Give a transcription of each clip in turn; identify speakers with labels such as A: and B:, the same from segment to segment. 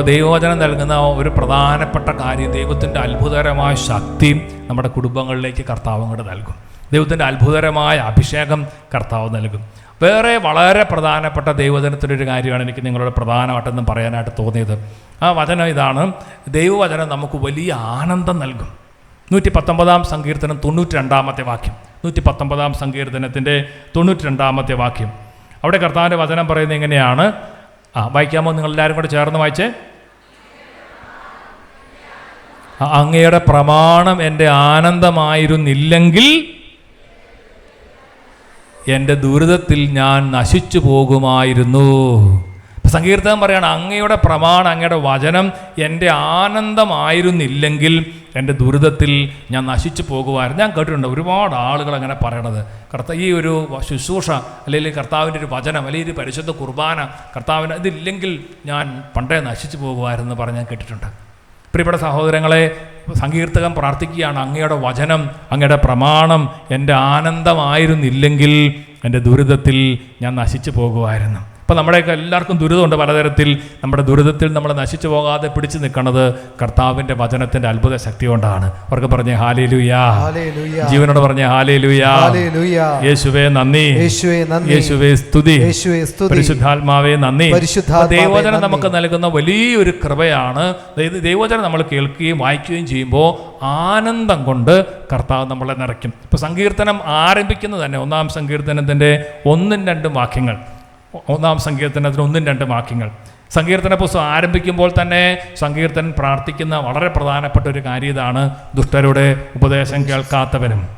A: അപ്പോൾ ദൈവവചനം നൽകുന്ന ഒരു പ്രധാനപ്പെട്ട കാര്യം ദൈവത്തിന്റെ അത്ഭുതകരമായ ശക്തി നമ്മുടെ കുടുംബങ്ങളിലേക്ക് കർത്താവ് അങ്ങോട്ട് നൽകും. ദൈവത്തിന്റെ അത്ഭുതകരമായ അഭിഷേകം കർത്താവ് നൽകും. വേറെ വളരെ പ്രധാനപ്പെട്ട ദൈവവചനത്തിന്റെ ഒരു കാര്യമാണ് എനിക്ക് നിങ്ങളോട് പ്രധാനമായിട്ടെന്നും പറയാനായിട്ട് തോന്നിയത്. ആ വചനം ഇതാണ് ദൈവവചനം നമുക്ക് വലിയ ആനന്ദം നൽകും. നൂറ്റി പത്തൊമ്പതാം സങ്കീർത്തനം തൊണ്ണൂറ്റി രണ്ടാമത്തെ വാക്യം. നൂറ്റി പത്തൊമ്പതാം സങ്കീർത്തനത്തിന്റെ തൊണ്ണൂറ്റി രണ്ടാമത്തെ വാക്യം. അവിടെ കർത്താവിന്റെ വചനം പറയുന്നത് എങ്ങനെയാണ്? ആ വായിക്കാമോ? നിങ്ങൾ എല്ലാവരും കൂടെ ചേർന്ന് വായിച്ചേ. അങ്ങയുടെ പ്രമാണം എന്റെ ആനന്ദമായിരുന്നില്ലെങ്കിൽ എന്റെ ദുരിതത്തിൽ ഞാൻ നശിച്ചു പോകുമായിരുന്നു. സങ്കീർത്തകം പറയാണ് അങ്ങയുടെ പ്രമാണം അങ്ങയുടെ വചനം എന്റെ ആനന്ദമായിരുന്നില്ലെങ്കിൽ എന്റെ ദുരിതത്തിൽ ഞാൻ നശിച്ചു പോകുമായിരുന്നു. ഞാൻ കേട്ടിട്ടുണ്ട് ഒരുപാട് ആളുകൾ അങ്ങനെ പറയണത്. കർത്ത ഈ ഒരു ശുശ്രൂഷ അല്ലെങ്കിൽ കർത്താവിന്റെ ഒരു വചനം അല്ലെങ്കിൽ ഒരു പരിശുദ്ധ കുർബാന കർത്താവിന്റെ ഇതില്ലെങ്കിൽ ഞാൻ പണ്ടേ നശിച്ചു പോകുമായിരുന്നു പറഞ്ഞ് ഞാൻ കേട്ടിട്ടുണ്ട്. പ്രിയപ്പെട്ട സഹോദരങ്ങളെ സങ്കീർത്തകൻ പ്രാർത്ഥിക്കുകയാണ് അങ്ങയുടെ വചനം അങ്ങയുടെ പ്രമാണം എന്റെ ആനന്ദമായിരുന്നില്ലെങ്കിൽ എന്റെ ദുരിതത്തിൽ ഞാൻ നശിച്ചു പോകുമായിരുന്നു. അപ്പോൾ നമ്മുടെയൊക്കെ എല്ലാവർക്കും ദുരിതമുണ്ട് പലതരത്തിൽ. നമ്മുടെ ദുരിതത്തിൽ നമ്മൾ നശിച്ചു പോകാതെ പിടിച്ചു നിൽക്കുന്നത് കർത്താവിന്റെ വചനത്തിന്റെ അത്ഭുത ശക്തി കൊണ്ടാണ്. അവർക്ക് പറഞ്ഞേ ഹാലേ ലുയാ ജീവനോട് പറഞ്ഞേ ഹാലേ ലുയാ യേശുവേ നന്ദി.
B: യേശുവേ
A: സ്തുതി. പരിശുദ്ധാത്മാവേ നന്ദി.
B: ദൈവചനം
A: ദൈവവചനം നമുക്ക് നൽകുന്ന വലിയൊരു കൃപയാണ്. ദൈവചനം ദൈവവചനം നമ്മൾ കേൾക്കുകയും വായിക്കുകയും ചെയ്യുമ്പോൾ ആനന്ദം കൊണ്ട് കർത്താവ് നമ്മളെ നിറയ്ക്കും. ഇപ്പം സങ്കീർത്തനം ആരംഭിക്കുന്നത് തന്നെ. ഒന്നാം സങ്കീർത്തനത്തിന്റെ ഒന്നും രണ്ടും വാക്യങ്ങൾ. ഒന്നാം സങ്കീർത്തനത്തിന് ഒന്നും രണ്ട് വാക്യങ്ങൾ. സങ്കീർത്തന പുസ്തകം ആരംഭിക്കുമ്പോൾ തന്നെ സങ്കീർത്തൻ പ്രാർത്ഥിക്കുന്ന വളരെ പ്രധാനപ്പെട്ട ഒരു കാര്യം ഇതാണ്. ദുഷ്ടരുടെ ഉപദേശം കേൾക്കാത്തവരും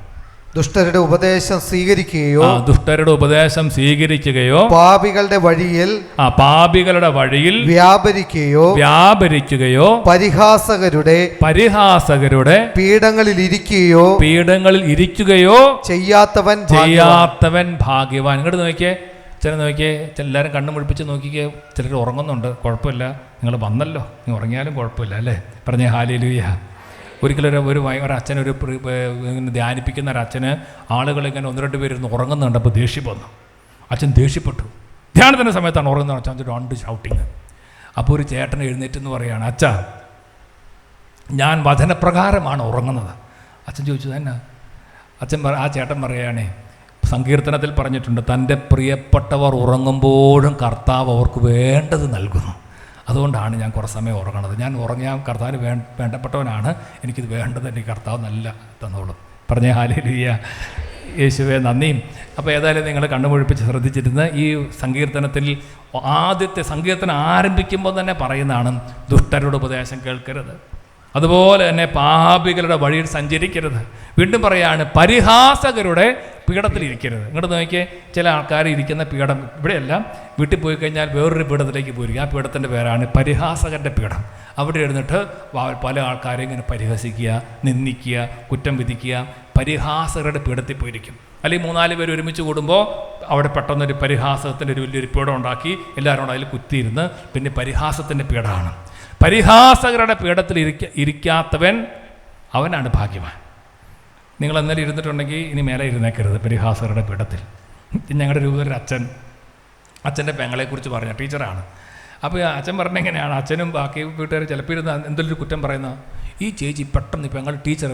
B: ദുഷ്ടരുടെ ഉപദേശം സ്വീകരിക്കുകയോ
A: ദുഷ്ടരുടെ ഉപദേശം സ്വീകരിക്കുകയോ
B: പാപികളുടെ വഴിയിൽ
A: ആ പാപികളുടെ വഴിയിൽ
B: വ്യാപരിക്കുകയോ
A: വ്യാപരിക്കുകയോ
B: പരിഹാസകരുടെ
A: പരിഹാസകരുടെ
B: പീഠങ്ങളിൽ ഇരിക്കുകയോ
A: പീഠങ്ങളിൽ ഇരിക്കുകയോ
B: ചെയ്യാത്തവൻ.
A: ചെയ്യാത്തവൻ ഭാഗ്യവാൻ. ഇങ്ങോട്ട് നോക്കിയേ. ചില നോക്കിയേ എല്ലാവരും കണ്ണു മുഴിപ്പിച്ച് നോക്കിക്കേ ചിലർ ഉറങ്ങുന്നുണ്ട്. കുഴപ്പമില്ല. നിങ്ങൾ വന്നല്ലോ. നീ ഉറങ്ങിയാലും കുഴപ്പമില്ല അല്ലേ? പറഞ്ഞേ ഹാലിലൂയ. ഒരിക്കലും ഒരു ഒരു അച്ഛൻ ഒരു ധ്യാനിപ്പിക്കുന്ന ഒരു അച്ഛന് ആളുകൾ ഇങ്ങനെ ഒന്ന് രണ്ട് പേര് ഉറങ്ങുന്നുണ്ട്. അപ്പോൾ ദേഷ്യം വന്നു. അച്ഛൻ ദേഷ്യപ്പെട്ടു. ധ്യാനത്തിന്റെ സമയത്താണ് ഉറങ്ങുന്നത്. അച്ഛൻ ഒരു രണ്ട് ഷൗട്ടിങ് അപ്പോൾ ഒരു ചേട്ടൻ എഴുന്നേറ്റ് എന്ന് പറയുകയാണ് അച്ഛ ഞാൻ വചനപ്രകാരമാണ് ഉറങ്ങുന്നത്. അച്ഛൻ ചോദിച്ചു തന്നെ അച്ഛൻ പറ ആ ചേട്ടൻ പറയുകയാണേ സങ്കീർത്തനത്തിൽ പറഞ്ഞിട്ടുണ്ട് തന്റെ പ്രിയപ്പെട്ടവർ ഉറങ്ങുമ്പോഴും കർത്താവ് അവർക്ക് വേണ്ടത് നൽകുന്നു. അതുകൊണ്ടാണ് ഞാൻ കുറേ സമയം ഉറങ്ങണത്. ഞാൻ ഉറങ്ങിയാൽ കർത്താവിന് വേ വേണ്ടപ്പെട്ടവനാണ്. എനിക്കിത് വേണ്ടത് എനിക്ക് കർത്താവ് നല്ല തന്നോളും. പറഞ്ഞേ ഹാലിയ യേശുവെ നന്ദിയും. അപ്പോൾ ഏതായാലും നിങ്ങൾ കണ്ണുമുഴിപ്പിച്ച് ശ്രദ്ധിച്ചിരുന്ന് ഈ സങ്കീർത്തനത്തിൽ ആദ്യത്തെ സങ്കീർത്തനം ആരംഭിക്കുമ്പോൾ തന്നെ പറയുന്നതാണ് ദുഷ്ടരുടെ ഉപദേശം കേൾക്കരുത്. അതുപോലെ തന്നെ പാപികളുടെ വഴിയിൽ സഞ്ചരിക്കരുത്. വീണ്ടും പറയാണ് പരിഹാസകരുടെ പീഠത്തിലിരിക്കരുത് ഇങ്ങോട്ട് നോക്കിയേ ചില ആൾക്കാർ ഇരിക്കുന്ന പീഠം ഇവിടെയല്ല. വീട്ടിൽ പോയി കഴിഞ്ഞാൽ വേറൊരു പീഠത്തിലേക്ക് പോയിരിക്കും ആ പീഠത്തിന്റെ പേരാണ് പരിഹാസകന്റെ പീഠം. അവിടെ ഇരുന്നിട്ട് പല ആൾക്കാരെയും ഇങ്ങനെ പരിഹസിക്കുക നിന്ദിക്കുക കുറ്റം വിധിക്കുക പരിഹാസകരുടെ പീഠത്തിൽ പോയിരിക്കും. അല്ലെങ്കിൽ മൂന്നാൽ പേര് ഒരുമിച്ച് കൂടുമ്പോൾ അവിടെ പെട്ടെന്നൊരു പരിഹാസത്തിന്റെ ഒരു വലിയൊരു പീഠം ഉണ്ടാക്കി എല്ലാവരും അതിൽ കുത്തിയിരുന്ന് പിന്നെ പരിഹാസത്തിന്റെ പീഠമാണ്. പരിഹാസകരുടെ പീഠത്തിൽ ഇരിക്ക ഇരിക്കാത്തവൻ അവനാണ് ഭാഗ്യവാൻ. നിങ്ങൾ എന്നാലും ഇരുന്നിട്ടുണ്ടെങ്കിൽ ഇനി മേലെ ഇരുന്നേക്കരുത് പരിഹാസകരുടെ പീഠത്തിൽ. ഞങ്ങളുടെ ഒരു അച്ഛൻ അച്ഛന്റെ പെങ്ങളെക്കുറിച്ച് പറഞ്ഞ ടീച്ചറാണ്. അപ്പോൾ അച്ഛൻ പറഞ്ഞ എങ്ങനെയാണ്? അച്ഛനും ബാക്കി വീട്ടുകാർ ചിലപ്പോൾ ഇരുന്ന് എന്തെങ്കിലും കുറ്റം പറയുന്ന ഈ ചേച്ചി പെട്ടെന്ന് ഇപ്പം ഞങ്ങൾ ടീച്ചർ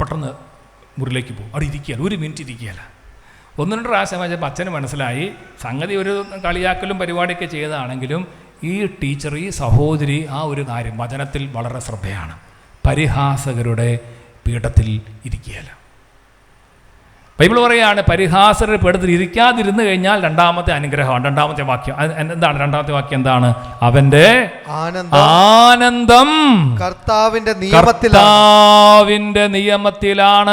A: പെട്ടെന്ന് മുറിലേക്ക് പോകും. അവിടെ ഇരിക്കുകയല്ല ഒരു മിനിറ്റ് ഇരിക്കുകയല്ല. ഒന്ന് രണ്ട് പ്രാവശ്യം വെച്ചപ്പോൾ അച്ഛന് മനസ്സിലായി സംഗതി ഒരു കളിയാക്കലും പരിപാടിയൊക്കെ ചെയ്തതാണെങ്കിലും ഈ ടീച്ചർ ഈ സഹോദരി ആ ഒരു കാര്യം വചനത്തിൽ വളരെ ശ്രദ്ധയാണ്. പരിഹാസകരുടെ പീഠത്തിൽ ഇരിക്കുകയല്ല. ബൈബിൾ പറയുകയാണ് പരിഹാസരുടെ പീഠത്തിൽ ഇരിക്കാതിരുന്നു കഴിഞ്ഞാൽ രണ്ടാമത്തെ അനുഗ്രഹമാണ്. രണ്ടാമത്തെ വാക്യം എന്താണ്? രണ്ടാമത്തെ വാക്യം എന്താണ്? അവന്റെ
B: ആനന്ദം. കർത്താവിന്റെ
A: കർത്താവിന്റെ നിയമത്തിലാണ്.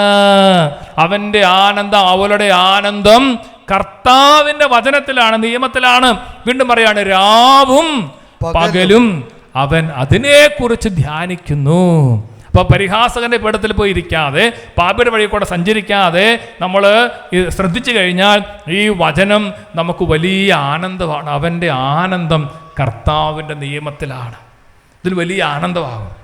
A: അവന്റെ ആനന്ദം അവളുടെ ആനന്ദം കർത്താവിന്റെ വചനത്തിലാണ് നിയമത്തിലാണ്. വീണ്ടും പറയാണ് രാവും പകലും. അവൻ അതിനെക്കുറിച്ച് ധ്യാനിക്കുന്നു. അപ്പൊ പരിഹാസകന്റെ പീഠത്തിൽ പോയി ഇരിക്കാതെ പാപ്പയുടെ വഴി കൂടെ സഞ്ചരിക്കാതെ നമ്മൾ ശ്രദ്ധിച്ചു കഴിഞ്ഞാൽ ഈ വചനം നമുക്ക് വലിയ ആനന്ദമാണ്. അവന്റെ ആനന്ദം കർത്താവിന്റെ നിയമത്തിലാണ്. ഇതിൽ വലിയ ആനന്ദമാകും.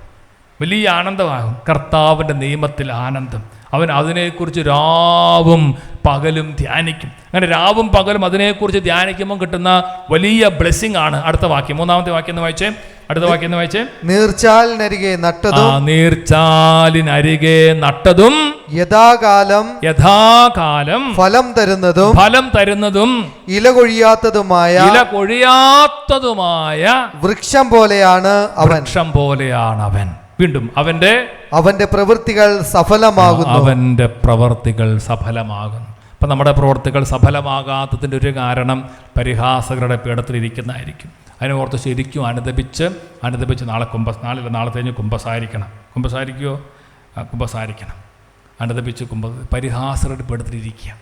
A: വലിയ ആനന്ദമാകും കർത്താവിന്റെ നിയമത്തിൽ ആനന്ദം. അവൻ അതിനെക്കുറിച്ച് രാവും പകലും ധ്യാനിക്കും. അങ്ങനെ രാവും പകലും അതിനെക്കുറിച്ച് ധ്യാനിക്കുമ്പോൾ കിട്ടുന്ന വലിയ ബ്ലെസ്സിങ് ആണ് അടുത്ത വാക്യം. മൂന്നാമത്തെ വാക്യം എന്ന് വായിച്ചേ? അടുത്ത വാക്യം എന്ന് വായിച്ചേ?
B: നീർച്ചാലിനരികെ നട്ടതും
A: നീർച്ചാലിനരികെ നട്ടതും
B: യഥാകാലം
A: യഥാകാലം
B: ഫലം തരുന്നതും
A: ഫലം തരുന്നതും
B: ഇല കൊഴിയാത്തതുമായ
A: ഇല കൊഴിയാത്തതുമായ
B: വൃക്ഷം പോലെയാണ് അവൻ.
A: വൃക്ഷം പോലെയാണ് അവൻ. വീണ്ടും അവന്റെ
B: അവന്റെ പ്രവൃത്തികൾ സഫലമാകുന്നു.
A: അവന്റെ പ്രവൃത്തികൾ സഫലമാകുന്നു. അപ്പം നമ്മുടെ പ്രവൃത്തികൾ സഫലമാകാത്തതിന്റെ ഒരു കാരണം പരിഹാസകരുടെ പീഠത്തിലിരിക്കുന്നതായിരിക്കും അതിനെ ഓർത്ത് ശരിക്കും അനുദപിച്ച് അനുദപിച്ച് നാളെ കുംഭസ് നാളെ നാളെ കഴിഞ്ഞ് കുംഭസാരിക്കണം. കുംഭസാരിക്കുമോ കുംഭസാരിക്കണം. അനുദപിച്ച് കുംഭ പരിഹാസകരുടെ പീഠത്തിലിരിക്കുക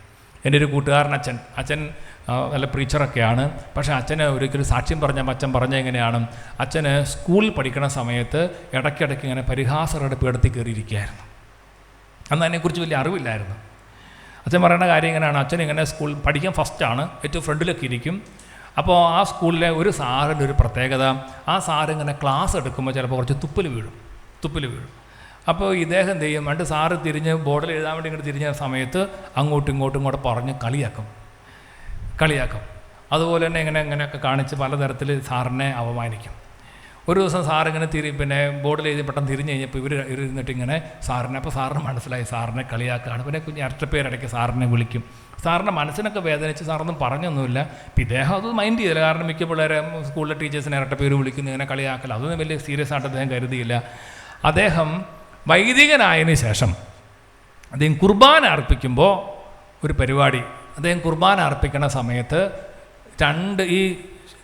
A: എന്റെ ഒരു കൂട്ടുകാരൻ അച്ഛൻ അച്ഛൻ നല്ല പ്രീച്ചറൊക്കെയാണ് പക്ഷേ അച്ഛന് ഒരിക്കലും സാക്ഷ്യം പറഞ്ഞ അച്ഛൻ പറഞ്ഞ എങ്ങനെയാണ്? അച്ഛന് സ്കൂളിൽ പഠിക്കുന്ന സമയത്ത് ഇടയ്ക്കിടയ്ക്ക് ഇങ്ങനെ പരിഹാസരുടെ പീഠത്തിൽ കയറിയിരിക്കുകയായിരുന്നു. അന്ന് അതിനെക്കുറിച്ച് വലിയ അറിവില്ലായിരുന്നു. അച്ഛൻ പറയുന്ന കാര്യം ഇങ്ങനെയാണ്. അച്ഛൻ ഇങ്ങനെ സ്കൂൾ പഠിക്കാൻ ഫസ്റ്റാണ് ഏറ്റവും ഫ്രണ്ടിലൊക്കെ ഇരിക്കും. അപ്പോൾ ആ സ്കൂളിലെ ഒരു സാറിന്റെ ഒരു പ്രത്യേകത ആ സാറ് ഇങ്ങനെ ക്ലാസ് എടുക്കുമ്പോൾ ചിലപ്പോൾ കുറച്ച് തുപ്പൽ വീഴും. തുപ്പൽ വീഴും. അപ്പോൾ ഇദ്ദേഹം എന്ത് ചെയ്യും? രണ്ട് സാറ് തിരിഞ്ഞ് ബോർഡിൽ എഴുതാൻ വേണ്ടി ഇങ്ങോട്ട് തിരിഞ്ഞ സമയത്ത് അങ്ങോട്ടും ഇങ്ങോട്ടും ഇങ്ങോട്ട് പറഞ്ഞ് കളിയാക്കും. കളിയാക്കും. അതുപോലെ തന്നെ ഇങ്ങനെ ഇങ്ങനെയൊക്കെ കാണിച്ച് പലതരത്തിൽ സാറിനെ അപമാനിക്കും. ഒരു ദിവസം സാറിങ്ങനെ തിരി പിന്നെ ബോർഡിൽ എഴുതി പെട്ടെന്ന് തിരിഞ്ഞ് കഴിഞ്ഞപ്പോൾ ഇവർ ഇരുന്നിട്ട് ഇങ്ങനെ സാറിനെ അപ്പോൾ സാറിന് മനസ്സിലായി സാറിനെ കളിയാക്കുകയാണ്. പിന്നെ കുഞ്ഞ് ഇരട്ടപ്പേരിടയ്ക്ക് സാറിനെ വിളിക്കും. സാറിന്റെ മനസ്സിനൊക്കെ വേദനിച്ച് സാറൊന്നും പറഞ്ഞൊന്നുമില്ല. ഇദ്ദേഹം അത് മൈൻഡ് ചെയ്തില്ല. കാരണം മിക്ക പിള്ളേരെ സ്കൂളിലെ ടീച്ചേഴ്സിനെ ഇരട്ടപ്പേര് വിളിക്കുന്നു ഇങ്ങനെ കളിയാക്കല. അതൊന്നും വലിയ സീരിയസ് ആയിട്ട് അദ്ദേഹം കരുതിയില്ല. അദ്ദേഹം വൈദികനായതിനു ശേഷം അദ്ദേഹം കുർബാന അർപ്പിക്കുമ്പോൾ ഒരു പരിപാടി അദ്ദേഹം കുർബാന അർപ്പിക്കുന്ന സമയത്ത് രണ്ട് ഈ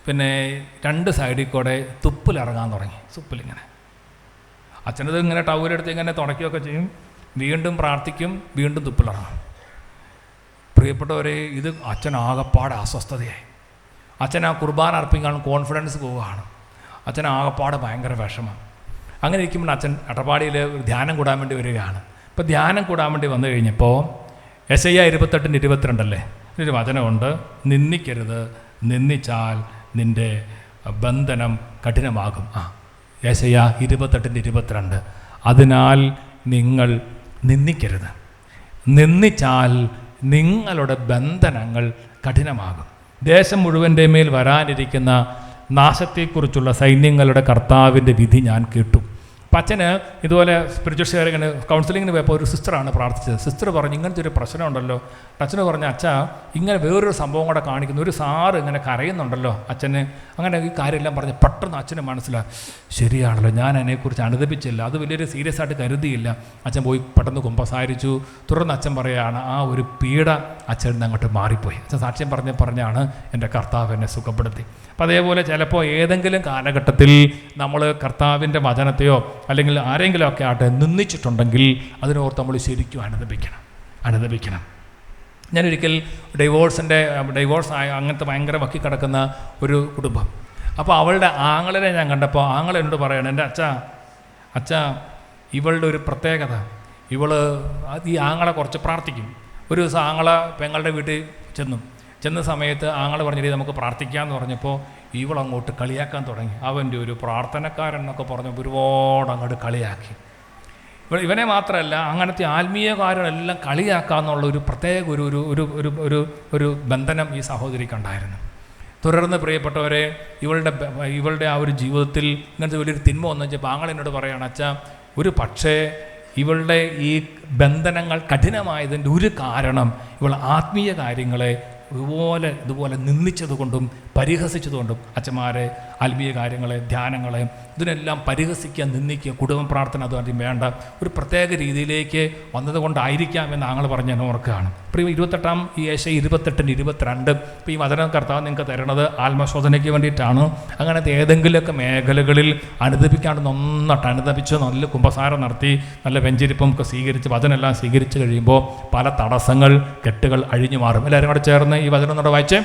A: പിന്നെ രണ്ട് സൈഡിൽ കൂടെ തുപ്പിലിറങ്ങാൻ തുടങ്ങി. തുപ്പിലിങ്ങനെ. അച്ഛനത് ഇങ്ങനെ ടൗലെടുത്ത് ഇങ്ങനെ തുടയ്ക്കുകയൊക്കെ ചെയ്യും. വീണ്ടും പ്രാർത്ഥിക്കും വീണ്ടും തുപ്പിലിറങ്ങും പ്രിയപ്പെട്ടവരെ ഇത് അച്ഛൻ അസ്വസ്ഥതയായി. അച്ഛൻ ആ കുർബാന അർപ്പിക്കാൻ കോൺഫിഡൻസ് പോവുകയാണ്. അച്ഛൻ ഭയങ്കര വിഷമം. അങ്ങനെ ഇരിക്കുമ്പോൾ അച്ഛൻ അട്ടപ്പാടിയിൽ ധ്യാനം കൂടാൻ വേണ്ടി വരികയാണ്. ഇപ്പോൾ ധ്യാനം കൂടാൻ വേണ്ടി വന്നു കഴിഞ്ഞപ്പോൾ എസ് ഐ ഇരുപത്തെട്ടിന് ഇരുപത്തിരണ്ടല്ലേ? ഒരു വചനമുണ്ട് നിന്ദിക്കരുത് നിന്ദിച്ചാൽ നിന്റെ ബന്ധനം കഠിനമാകും. ആ എസ് ഐ ഇരുപത്തെട്ടിന് ഇരുപത്തിരണ്ട്. അതിനാൽ നിങ്ങൾ നിന്ദിക്കരുത്. നിന്ദിച്ചാൽ നിങ്ങളുടെ ബന്ധനങ്ങൾ കഠിനമാകും. ദേശം മുഴുവന്റെ മേൽ വരാനിരിക്കുന്ന നാശത്തെക്കുറിച്ചുള്ള സൈന്യങ്ങളുടെ കർത്താവിന്റെ വിധി ഞാൻ കേട്ടു. അച്ഛന് ഇതുപോലെ സ്പിരിച്വൽ ഷെയറിങ്ങിന് കൗൺസിലിങ്ങിന് പോയപ്പോൾ ഒരു സിസ്റ്ററാണ് പ്രാർത്ഥിച്ചത്. സിസ്റ്റർ പറഞ്ഞു ഇങ്ങനത്തെ ഒരു പ്രശ്നമുണ്ടല്ലോ അച്ഛന് പറഞ്ഞു അച്ഛ ഇങ്ങനെ വേറൊരു സംഭവം കൂടെ കാണിക്കുന്നു. ഒരു സാറ് ഇങ്ങനെ കരയുന്നുണ്ടല്ലോ അച്ഛന്. അങ്ങനെ ഈ കാര്യമെല്ലാം പറഞ്ഞ് പെട്ടെന്ന് അച്ഛന് മനസ്സിലായി. ശരിയാണല്ലോ ഞാൻ അതിനെക്കുറിച്ച് അനുദപിച്ചില്ല. അത് വലിയൊരു സീരിയസ് ആയിട്ട് കരുതിയില്ല. അച്ഛൻ പോയി പെട്ടെന്ന് കുമ്പസാരിച്ചു. തുടർന്ന് അച്ഛൻ പറയുകയാണ് ആ ഒരു പീഡ അച്ഛൻ അങ്ങോട്ട് മാറിപ്പോയി. അച്ഛൻ സാക്ഷ്യം പറഞ്ഞ് പറഞ്ഞാണ് എന്റെ കർത്താവ് എന്നെ സുഖപ്പെടുത്തി. അപ്പം അതേപോലെ ചിലപ്പോൾ ഏതെങ്കിലും കാലഘട്ടത്തിൽ നമ്മൾ കർത്താവിന്റെ വചനത്തെയോ അല്ലെങ്കിൽ ആരെങ്കിലും ഒക്കെ ആട്ടെ നിന്നിച്ചിട്ടുണ്ടെങ്കിൽ അതിനോർത്ത് നമ്മൾ ശരിക്കും അനുദപിക്കണം. അനുദപിക്കണം. ഞാനൊരിക്കൽ ഡൈവോഴ്സിന്റെ ഡൈവോഴ്സ് ആയ അങ്ങനത്തെ ഭയങ്കര വക്കി കിടക്കുന്ന ഒരു കുടുംബം. അപ്പോൾ അവളുടെ ആങ്ങളെ ഞാൻ കണ്ടപ്പോൾ ആങ്ങളെ എന്നോട് പറയണം എന്റെ അച്ഛ അച്ഛ ഇവളുടെ ഒരു പ്രത്യേകത. ഇവൾ ഈ ആങ്ങളെ കുറച്ച് പ്രാർത്ഥിക്കും. ഒരു ദിവസം ആങ്ങളെ പെങ്ങളുടെ വീട്ടിൽ ചെന്നു. ചെന്ന സമയത്ത് ആങ്ങളെ പറഞ്ഞിട്ട് നമുക്ക് പ്രാർത്ഥിക്കാമെന്ന് പറഞ്ഞപ്പോൾ ഇവളങ്ങോട്ട് കളിയാക്കാൻ തുടങ്ങി. അവന്റെ ഒരു പ്രാർത്ഥനക്കാരൻ എന്നൊക്കെ പറഞ്ഞ് ഒരുപാട് അങ്ങോട്ട് കളിയാക്കി. ഇവ- ഇവനെ മാത്രമല്ല അങ്ങനത്തെ ആത്മീയകാരനെല്ലാം കളിയാക്കാന്നുള്ള ഒരു പ്രത്യേക ഒരു ഒരു ഒരു ഒരു ഒരു ഒരു ബന്ധനം ഈ സഹോദരിക്കുണ്ടായിരുന്നു. തുടർന്ന് പ്രിയപ്പെട്ടവരെ ഇവളുടെ ഇവളുടെ ആ ഒരു ജീവിതത്തിൽ ഇങ്ങനത്തെ വലിയൊരു തിന്മ വന്നു. വെച്ചപ്പോൾ ആങ്ങൾ എന്നോട് പറയുകയാണ് അച്ഛാ ഒരു പക്ഷേ ഇവളുടെ ഈ ബന്ധനങ്ങൾ കഠിനമായതിന്റെ ഒരു കാരണം ഇവൾ ആത്മീയ കാര്യങ്ങളെ ഇതുപോലെ ഇതുപോലെ നിന്ദിച്ചതുകൊണ്ടും പരിഹസിച്ചതുകൊണ്ടും അച്ഛന്മാരെ ആത്മീയ കാര്യങ്ങളെ ധ്യാനങ്ങളെ ഇതിനെല്ലാം പരിഹസിക്കുക നിന്ദിക്കുക കുടുംബ പ്രാർത്ഥന അത് ആദ്യം വേണ്ട. ഒരു പ്രത്യേക രീതിയിലേക്ക് വന്നതുകൊണ്ടായിരിക്കാം എന്ന് ആങ്ങൾ പറഞ്ഞ് ഞാൻ ഓർക്കുകയാണ്. ഇപ്പോൾ ഈ ഇരുപത്തെട്ടാം ഈ ഏശ ഇരുപത്തെട്ടിന് ഇരുപത്തിരണ്ട്. ഇപ്പോൾ ഈ വചനം കർത്താവ് നിങ്ങൾക്ക് തരണത് ആത്മശോധനയ്ക്ക് വേണ്ടിയിട്ടാണ്. അങ്ങനത്തെ ഏതെങ്കിലുമൊക്കെ മേഖലകളിൽ അനുദപിക്കാണ്ട് നന്നായിട്ട് അനുദപിച്ച് നല്ല കുംഭസാരം നടത്തി നല്ല വെഞ്ചരിപ്പും ഒക്കെ സ്വീകരിച്ച് വചനെല്ലാം സ്വീകരിച്ച് കഴിയുമ്പോൾ പല തടസ്സങ്ങൾ കെട്ടുകൾ അഴിഞ്ഞു മാറും. എല്ലാവരും കൂടെ ചേർന്ന് ഈ വചനം നമ്മുടെ വായിച്ചേ.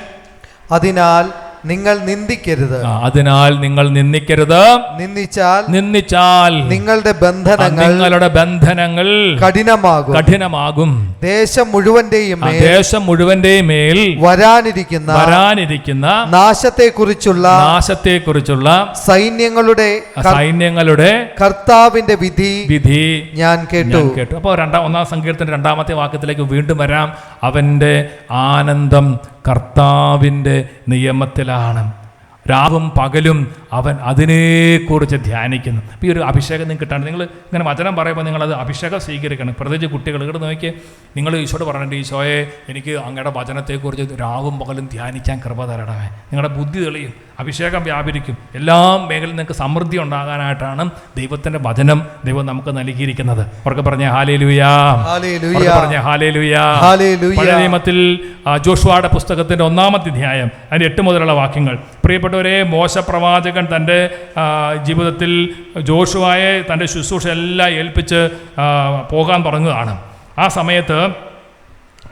B: അതിനാൽ നിങ്ങൾ നിന്ദിക്കരുത്.
A: അതിനാൽ നിങ്ങൾ നിന്ദിക്കരുത്.
B: നിന്ദിച്ചാൽ
A: നിന്ദിച്ചാൽ
B: നിങ്ങളുടെ ബന്ധനങ്ങൾ
A: നിങ്ങളുടെ ബന്ധനങ്ങൾ
B: കഠിനമാകും.
A: കഠിനമാകും.
B: ദേശം മുഴുവന്റെയും
A: ദേശം മുഴുവന്റെയും മേൽ
B: വരാനിരിക്കുന്ന
A: വരാനിരിക്കുന്ന
B: നാശത്തെക്കുറിച്ചുള്ള
A: നാശത്തെക്കുറിച്ചുള്ള
B: സൈന്യങ്ങളുടെ കുറിച്ചുള്ള
A: സൈന്യങ്ങളുടെ
B: കർത്താവിന്റെ വിധി
A: വിധി
B: ഞാൻ കേട്ടു.
A: കേട്ടു. അപ്പോൾ രണ്ടാം ഒന്നാം സങ്കീർത്തന രണ്ടാമത്തെ വാക്യത്തിലേക്ക് വീണ്ടും വരാം. അവന്റെ ആനന്ദം കർത്താവിന്റെ നിയമത്തിലാണ്. രാവും പകലും അവൻ അതിനെക്കുറിച്ച് ധ്യാനിക്കുന്നു. അപ്പോൾ ഈ ഒരു അഭിഷേകം നിങ്ങൾക്ക് കിട്ടാണ്ട് നിങ്ങൾ ഇങ്ങനെ വചനം പറയുമ്പോൾ നിങ്ങളത് അഭിഷേകം സ്വീകരിക്കണം. പ്രത്യേകിച്ച് കുട്ടികൾ ഇവിടെ നോക്കി നിങ്ങൾ ഈശോട് പറഞ്ഞിട്ട് ഈശോയെ എനിക്ക് അങ്ങയുടെ വചനത്തെക്കുറിച്ച് രാവും പകലും ധ്യാനിക്കാൻ കൃപ തരണമേ. നിങ്ങളുടെ ബുദ്ധി തെളിയും അഭിഷേകം വ്യാപരിക്കും. എല്ലാ മേഖലയിൽ നിങ്ങൾക്ക് സമൃദ്ധി ഉണ്ടാകാനായിട്ടാണ് ദൈവത്തിന്റെ വചനം ദൈവം നമുക്ക് നൽകിയിരിക്കുന്നത്. അവർക്ക് പറഞ്ഞ
B: ഹാലേലുയാ.
A: പറഞ്ഞ നിയമത്തിൽ ജോഷുവയുടെ പുസ്തകത്തിന്റെ ഒന്നാമത്തെ അധ്യായം അതിന്റെ എട്ട് മുതലുള്ള വാക്യങ്ങൾ പ്രിയപ്പെട്ടവരെ മോശപ്രവാചകൻ തന്റെ ജീവിതത്തിൽ ജോഷുവായെ തന്റെ ശുശ്രൂഷ എല്ലാം ഏൽപ്പിച്ച് പോകാൻ തുടങ്ങുകയാണ്. ആ സമയത്ത്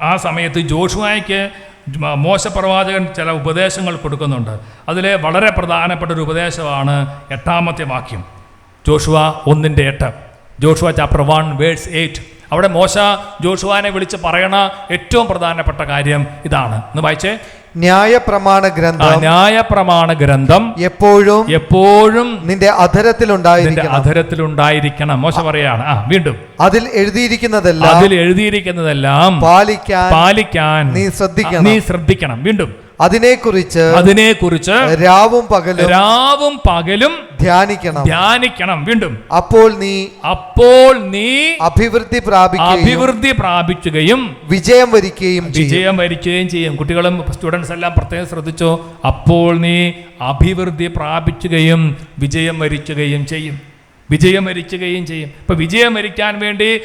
A: ആ സമയത്ത് ജോഷുവായ്ക്ക് മോശപ്രവാചകൻ മോശ പ്രവാചകൻ ചില ഉപദേശങ്ങൾ കൊടുക്കുന്നുണ്ട്. അതിലെ വളരെ പ്രധാനപ്പെട്ട ഒരു ഉപദേശമാണ് എട്ടാമത്തെ വാക്യം. ജോഷുവ ഒന്നിന്റെ എട്ട്. Joshua chapter one verse eight അവിടെ മോശ ജോഷുവാനെ വിളിച്ച് പറയണ ഏറ്റവും പ്രധാനപ്പെട്ട കാര്യം ഇതാണ്. ഒന്ന് വായിച്ചേ.
B: ന്യായപ്രമാണ ഗ്രന്ഥം
A: ന്യായപ്രമാണ ഗ്രന്ഥം
B: എപ്പോഴും
A: എപ്പോഴും
B: നിന്റെ അധരത്തിലുണ്ടായിരിക്കണം
A: നിന്റെ അധരത്തിലുണ്ടായിരിക്കണം. മോശ പറയാണ്. ആ വീണ്ടും.
B: അതിൽ എഴുതിയിരിക്കുന്നതെല്ലാം
A: അതിൽ എഴുതിയിരിക്കുന്നതെല്ലാം
B: പാലിക്കാൻ
A: പാലിക്കാൻ
B: നീ ശ്രദ്ധിക്കണം.
A: നീ ശ്രദ്ധിക്കണം. വീണ്ടും.
B: അതിനെക്കുറിച്ച്
A: അതിനെക്കുറിച്ച്
B: രാവും പകലും
A: രാവും പകലും
B: ധ്യാനിക്കണം.
A: ധ്യാനിക്കണം. വീണ്ടും.
B: അപ്പോൾ നീ
A: അപ്പോൾ നീ
B: അഭിവൃദ്ധി പ്രാപിക്കുകയും
A: അഭിവൃദ്ധി പ്രാപിക്കുകയും
B: വിജയം വരിക്കുകയും
A: വിജയം വരിക്കുകയും ചെയ്യും. കുട്ടികളും സ്റ്റുഡൻസ് എല്ലാം പ്രത്യേകം ശ്രദ്ധിച്ചോ. അപ്പോൾ നീ അഭിവൃദ്ധി പ്രാപിക്കുകയും വിജയം വരിക്കുകയും ചെയ്യും. വിജയം വരിക്കുകയും ചെയ്യും. ഇപ്പൊ വിജയം വരിക്കാൻ വേണ്ടി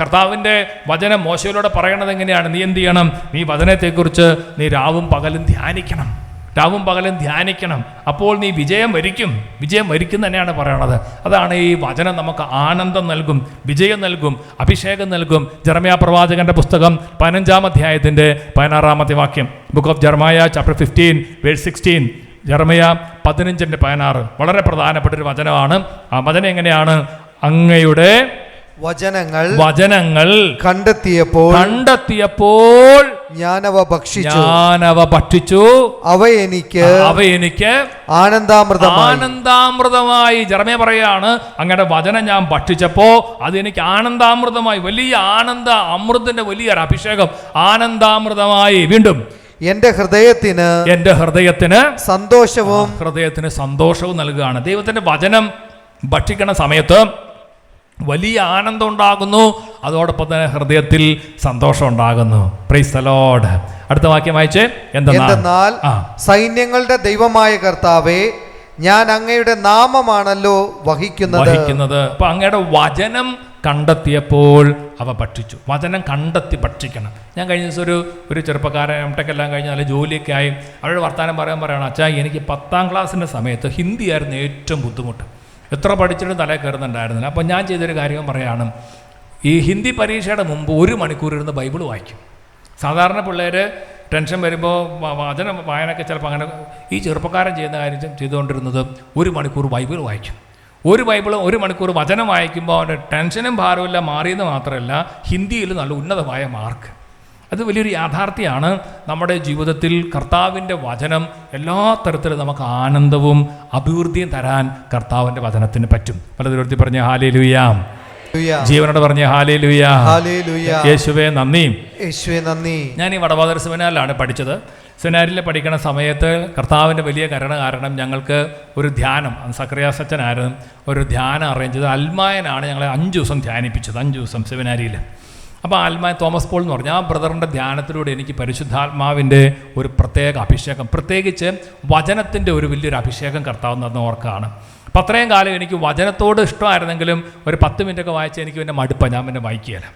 A: കർത്താവിന്റെ വചനം മോശയിലൂടെ പറയണത് എങ്ങനെയാണ്? നീ എന്ത് ചെയ്യണം? നീ വചനത്തെക്കുറിച്ച് നീ രാവും പകലും ധ്യാനിക്കണം. രാവും പകലും ധ്യാനിക്കണം. അപ്പോൾ നീ വിജയം വരിക്കും വിജയം വരിക്കും തന്നെയാണ് പറയണത്. അതാണ് ഈ വചനം നമുക്ക് ആനന്ദം നൽകും വിജയം നൽകും അഭിഷേകം നൽകും. ജർമ്മയ പ്രവാചകന്റെ പുസ്തകം പതിനഞ്ചാം അധ്യായത്തിന്റെ പതിനാറാമത്തെ വാക്യം. Book of Jeremiah chapter fifteen verse sixteen Jeremiah പതിനഞ്ചിന്റെ പതിനാറ്. വളരെ പ്രധാനപ്പെട്ട ഒരു വചനമാണ്. ആ വചനം എങ്ങനെയാണ്? അങ്ങയുടെ
B: വചനങ്ങൾ
A: വചനങ്ങൾ
B: കണ്ടെത്തിയപ്പോൾ
A: കണ്ടെത്തിയപ്പോൾ
B: ഞാനവ ഭക്ഷിച്ചു.
A: ഞാനവ ഭക്ഷിച്ചു.
B: അവ എനിക്ക്
A: അവ എനിക്ക്
B: ആനന്ദാമൃതം
A: ആനന്ദാമൃതമായി. ജർമ്മ പറയാണ് അങ്ങയുടെ വചനം ഞാൻ ഭക്ഷിച്ചപ്പോ അത് എനിക്ക് ആനന്ദാമൃതമായി വലിയ ആനന്ദ അമൃതന്റെ വലിയൊരു അഭിഷേകം ആനന്ദാമൃതമായി. വീണ്ടും
B: എന്റെ ഹൃദയത്തിന്
A: എന്റെ ഹൃദയത്തിന്
B: സന്തോഷവും
A: ഹൃദയത്തിന് സന്തോഷവും നൽകുകയാണ്. ദൈവത്തിന്റെ വചനം ഭക്ഷിക്കണ സമയത്ത് വലിയ ആനന്ദം ഉണ്ടാകുന്നു. അതോടൊപ്പം തന്നെ ഹൃദയത്തിൽ സന്തോഷം ഉണ്ടാകുന്നു. പ്രൈസ് ലോഡ് അടുത്ത വാക്യം വായിച്ചേ എന്തെന്നാൽ?
B: എന്തെന്നാൽ സൈന്യങ്ങളുടെ ദൈവമായ കർത്താവേ ഞാൻ അങ്ങയുടെ നാമമാണല്ലോ വഹിക്കുന്നത്.
A: വഹിക്കുന്നത്. അപ്പൊ അങ്ങയുടെ വചനം കണ്ടെത്തിയപ്പോൾ അവ ഭക്ഷിച്ചു. വചനം കണ്ടെത്തി ഭക്ഷിക്കണം. ഞാൻ കഴിഞ്ഞ ദിവസം ഒരു ഒരു ചെറുപ്പക്കാരൻ എംടെക്കെല്ലാം കഴിഞ്ഞ് നല്ല ജോലിയൊക്കെ ആയി. അവരുടെ വർത്തമാനം പറയാൻ പറയണം അച്ഛാ എനിക്ക് പത്താം ക്ലാസ്സിന്റെ സമയത്ത് ഹിന്ദി ആയിരുന്നു ഏറ്റവും ബുദ്ധിമുട്ട്. എത്ര പഠിച്ചിട്ടും തലേ കയറുന്നുണ്ടായിരുന്നില്ല. അപ്പോൾ ഞാൻ ചെയ്തൊരു കാര്യം പറയുകയാണ് ഈ ഹിന്ദി പരീക്ഷയുടെ മുമ്പ് ഒരു മണിക്കൂർ ഇരുന്ന് ബൈബിൾ വായിക്കും. സാധാരണ പിള്ളേർ ടെൻഷൻ വരുമ്പോൾ വചന വായനയൊക്കെ ചിലപ്പോൾ അങ്ങനെ ഈ ചെറുപ്പക്കാരൻ ചെയ്യുന്ന കാര്യം ചെയ്തുകൊണ്ടിരുന്നത് ഒരു മണിക്കൂർ ബൈബിൾ വായിക്കും. ഒരു ബൈബിളും ഒരു മണിക്കൂർ വചനം വായിക്കുമ്പോൾ അവന്റെ ടെൻഷനും ഭാരവുമില്ല മാറിയെന്ന് മാത്രമല്ല ഹിന്ദിയിൽ നല്ല ഉന്നതമായ മാർക്ക്. അത് വലിയൊരു യാഥാർത്ഥ്യമാണ്. നമ്മുടെ ജീവിതത്തിൽ കർത്താവിന്റെ വചനം എല്ലാ തരത്തിലും നമുക്ക് ആനന്ദവും അഭിവൃദ്ധിയും തരാൻ കർത്താവിന്റെ വചനത്തിന് പറ്റും. പലതിരുത്തി പറഞ്ഞ ഹാലേ ലുയാം. ജീവനോട് പറഞ്ഞു ഹാലേ ലുയാ. യേശുവേ നന്ദി.
B: യേശുവേ നന്ദി.
A: ഞാൻ ഈ വടവാതര സെമിനാറിലാണ് പഠിച്ചത്. സെമിനാരിൽ പഠിക്കുന്ന സമയത്ത് കർത്താവിന്റെ വലിയ കരുണ കാരണം ഞങ്ങൾക്ക് ഒരു ധ്യാനം സക്രിയാസച്ചനായിരുന്നു ഒരു ധ്യാനം അറേഞ്ച് ചെയ്ത് അൽമായനാണ് ഞങ്ങളെ അഞ്ച് ദിവസം ധ്യാനിപ്പിച്ചത് അഞ്ച് ദിവസം സെമിനാരിയിൽ. അപ്പോൾ ആത്മായ തോമസ് പോൾ എന്ന് പറഞ്ഞാൽ ആ ബ്രദറിന്റെ ധ്യാനത്തിലൂടെ എനിക്ക് പരിശുദ്ധാത്മാവിന്റെ ഒരു പ്രത്യേക അഭിഷേകം പ്രത്യേകിച്ച് വചനത്തിന്റെ ഒരു വലിയൊരു അഭിഷേകം കർത്താവ് ഓർക്കാണ്. അപ്പം അത്രയും കാലം എനിക്ക് വചനത്തോട് ഇഷ്ടമായിരുന്നെങ്കിലും ഒരു പത്ത് മിനിറ്റൊക്കെ വായിച്ച് എനിക്ക് പിന്നെ മടുപ്പാണ് ഞാൻ പിന്നെ വായിക്കുകയില്ല.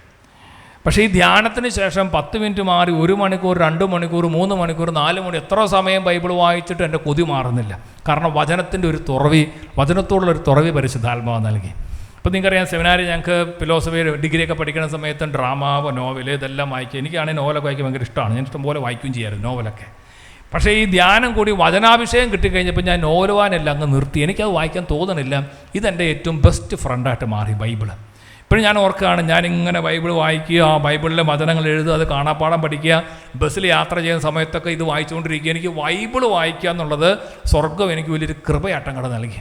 A: പക്ഷേ ഈ ധ്യാനത്തിന് ശേഷം പത്ത് മിനിറ്റ് മാറി ഒരു മണിക്കൂർ രണ്ട് മണിക്കൂർ മൂന്ന് മണിക്കൂർ നാല് മണി എത്ര സമയം ബൈബിൾ വായിച്ചിട്ട് എന്റെ കൊതി മാറുന്നില്ല. കാരണം വചനത്തിന്റെ ഒരു തുറവി വചനത്തോടുള്ള ഒരു തുറവി പരിശുദ്ധാത്മാവ് നൽകി. അപ്പോൾ നിങ്ങൾക്കറിയാം സെമിനാരി ഞങ്ങൾക്ക് ഫിലോസഫി ഡിഗ്രിയൊക്കെ പഠിക്കുന്ന സമയത്ത് ഡ്രാമ നോവൽ ഇതെല്ലാം വായിക്കും. എനിക്കാണെങ്കിൽ നോവലൊക്കെ വായിക്കാൻ ഭയങ്കര ഇഷ്ടമാണ്. ഞാൻ ഇഷ്ടംപോലെ വായിക്കുകയും ചെയ്യാറുണ്ട് നോവലൊക്കെ പക്ഷേ ഈ ധ്യാനം കൂടി വചനാഭിഷേകം കിട്ടിക്കഴിഞ്ഞപ്പോൾ ഞാൻ നോവലുവാനെല്ലാം അങ്ങ് നിർത്തി. എനിക്കത് വായിക്കാൻ തോന്നണില്ല. ഇതെന്റെ ഏറ്റവും ബെസ്റ്റ് ഫ്രണ്ടായിട്ട് മാറി ബൈബിൾ. ഇപ്പോഴും ഞാൻ ഓർക്കുകയാണ് ഞാനിങ്ങനെ ബൈബിൾ വായിക്കുക ആ ബൈബിളിലെ വചനങ്ങൾ എഴുതുക അത് കാണാപ്പാടം പഠിക്കുക ബസ്സിൽ യാത്ര ചെയ്യുന്ന സമയത്തൊക്കെ ഇത് വായിച്ചുകൊണ്ടിരിക്കുക. എനിക്ക് ബൈബിൾ വായിക്കുക എന്നുള്ളത് സ്വർഗം എനിക്ക് വലിയൊരു കൃപയാട്ടം കൂടെ നൽകി.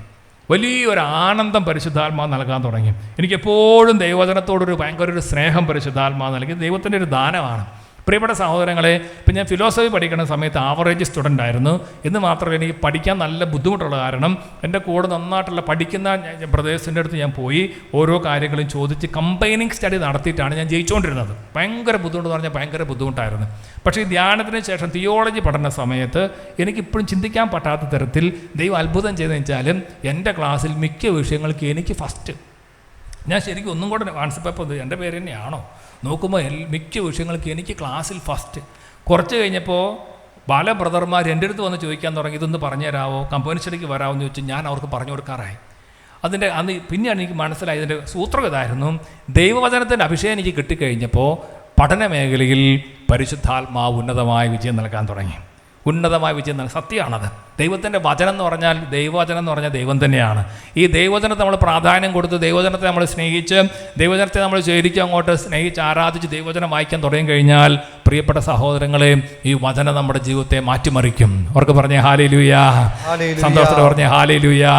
A: വലിയൊരു ആനന്ദം പരിശുദ്ധാത്മാവ് നൽകാൻ തുടങ്ങി. എനിക്കെപ്പോഴും ദൈവവചനത്തോടൊരു ഭയങ്കര ഒരു സ്നേഹം പരിശുദ്ധാത്മാവ് നൽകി. ദൈവത്തിന്റെ ഒരു ദാനമാണ്. പ്രിയപ്പെട്ട സഹോദരങ്ങളെ ഇപ്പം ഞാൻ ഫിലോസഫി പഠിക്കുന്ന സമയത്ത് ആവറേജ് സ്റ്റുഡന്റ് ആയിരുന്നു. എന്ന് മാത്രമല്ല എനിക്ക് പഠിക്കാൻ നല്ല ബുദ്ധിമുട്ടുള്ള കാരണം എന്റെ കൂടെ നന്നായിട്ടുള്ള പഠിക്കുന്ന ബ്രദേഴ്സിന്റെ അടുത്ത് ഞാൻ പോയി ഓരോ കാര്യങ്ങളും ചോദിച്ച് കമ്പൈനിങ് സ്റ്റഡി നടത്തിയിട്ടാണ് ഞാൻ ജയിച്ചുകൊണ്ടിരുന്നത് ഭയങ്കര ബുദ്ധിമുട്ട് പറഞ്ഞാൽ ഭയങ്കര ബുദ്ധിമുട്ടായിരുന്നു. പക്ഷേ ഈ ധ്യാനത്തിന് ശേഷം തിയോളജി പഠന സമയത്ത് എനിക്കിപ്പോഴും ചിന്തിക്കാൻ പറ്റാത്ത തരത്തിൽ ദൈവം അത്ഭുതം ചെയ്തെന്ന് വെച്ചാലും എന്റെ ക്ലാസ്സിൽ മിക്ക വിഷയങ്ങൾക്ക് എനിക്ക് ഫസ്റ്റ് ഞാൻ ശരിക്കും ഒന്നും കൂടെ വാട്സപ്പ് എന്റെ പേര് തന്നെയാണോ? നോക്കുമ്പോൾ മിക്ക വിഷയങ്ങൾക്ക് എനിക്ക് ക്ലാസ്സിൽ ഫസ്റ്റ് കുറച്ച് കഴിഞ്ഞപ്പോൾ പല ബ്രദർമാർ എന്റെ അടുത്ത് വന്ന് ചോദിക്കാൻ തുടങ്ങി ഇതൊന്ന് പറഞ്ഞു തരാമോ കമ്പനി സ്റ്റഡിക്ക് വരാമോ എന്ന് ചോദിച്ചു ഞാൻ അവർക്ക് പറഞ്ഞു കൊടുക്കാറായി. അതിന്റെ അന്ന് പിന്നെയാണ് എനിക്ക് മനസ്സിലായത് ഇതിന്റെ സൂത്രം ഇതായിരുന്നു ദൈവവചനത്തിന്റെ അഭിഷേകം എനിക്ക് കിട്ടിക്കഴിഞ്ഞപ്പോൾ പഠന മേഖലയിൽ പരിശുദ്ധാത്മാവ് ഉന്നതമായ വിജയം നൽകാൻ തുടങ്ങി. ഉന്നതമായ വിജയം നൽകി. സത്യമാണത്. ദൈവത്തിന്റെ വചനം എന്ന് പറഞ്ഞാൽ ദൈവവചനം എന്ന് പറഞ്ഞാൽ ദൈവം തന്നെയാണ്. ഈ ദൈവവചനത്തെ നമ്മൾ പ്രാധാന്യം കൊടുത്ത് ദൈവവചനത്തെ നമ്മൾ സ്നേഹിച്ച് ദൈവവചനത്തെ നമ്മൾ ശരിക്കും അങ്ങോട്ട് സ്നേഹിച്ച് ആരാധിച്ച് ദൈവവചനം വായിക്കാൻ തുടങ്ങി കഴിഞ്ഞാൽ പ്രിയപ്പെട്ട സഹോദരങ്ങളെ ഈ വചനം നമ്മുടെ ജീവിതത്തെ മാറ്റിമറിക്കും. അവർക്ക് പറഞ്ഞേ ഹാലേ ലുയാ
B: സന്തോഷത്തിൽ
A: സന്തോഷത്തോടെ പറഞ്ഞേ ഹാലേ ലുയാ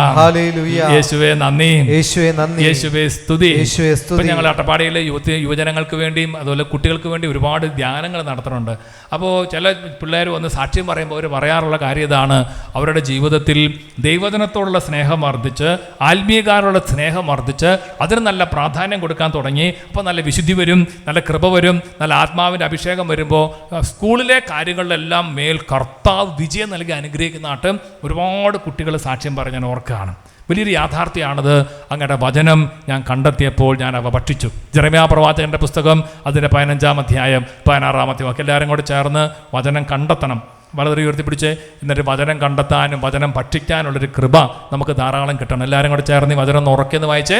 A: യേശുവേ നന്ദി.
B: യേശുവേ നന്ദി.
A: യേശുവേ സ്തുതി.
B: യേശുവേ സ്തുതി.
A: ഞങ്ങൾ അട്ടപ്പാടിയിലെ യുവതി യുവജനങ്ങൾക്ക് വേണ്ടിയും അതുപോലെ കുട്ടികൾക്ക് വേണ്ടി ഒരുപാട് ധ്യാനങ്ങൾ നടത്തുന്നുണ്ട്. അപ്പോൾ ചില പിള്ളേർ വന്ന് സാക്ഷ്യം പറയുമ്പോൾ അവർ പറയാറുള്ള കാര്യം ഇതാണ്. അവരുടെ ജീവിതത്തിൽ ദൈവജനത്തോടുള്ള സ്നേഹം വർദ്ധിച്ച് ആത്മീയകാരുള്ള സ്നേഹം വർദ്ധിച്ച് അതിന് നല്ല പ്രാധാന്യം കൊടുക്കാൻ തുടങ്ങി. അപ്പോൾ നല്ല വിശുദ്ധി വരും നല്ല കൃപ വരും നല്ല ആത്മാവിന്റെ അഭിഷേകം വരുമ്പോൾ സ്കൂളിലെ കാര്യങ്ങളിലെല്ലാം മേൽ കർത്താവ് വിജയം നൽകി അനുഗ്രഹിക്കുന്നതായിട്ട് ഒരുപാട് കുട്ടികൾ സാക്ഷ്യം പറഞ്ഞ് ഞാൻ ഓർക്കുകയാണ്. വലിയൊരു യാഥാർത്ഥ്യമാണത് അങ്ങയുടെ വചനം ഞാൻ കണ്ടെത്തിയപ്പോൾ ഞാൻ അവ ഭക്ഷിച്ചു. ജെറമ്യാ പ്രവാചകന്റെ പുസ്തകം അതിന്റെ പതിനഞ്ചാം അധ്യായം പതിനാറാമത്തെ വാക്ക് എല്ലാവരും കൂടെ ചേർന്ന് വചനം കണ്ടെത്തണം. വളരെ ഉയർത്തിപ്പിടിച്ച് എന്നിട്ട് വചനം കണ്ടെത്താനും വചനം ഭക്ഷിക്കാനുള്ളൊരു കൃപ നമുക്ക് ധാരാളം കിട്ടണം. എല്ലാവരും കൂടെ ചേർന്ന് ഈ വചനം ഉറക്കെന്ന് വായിച്ച്.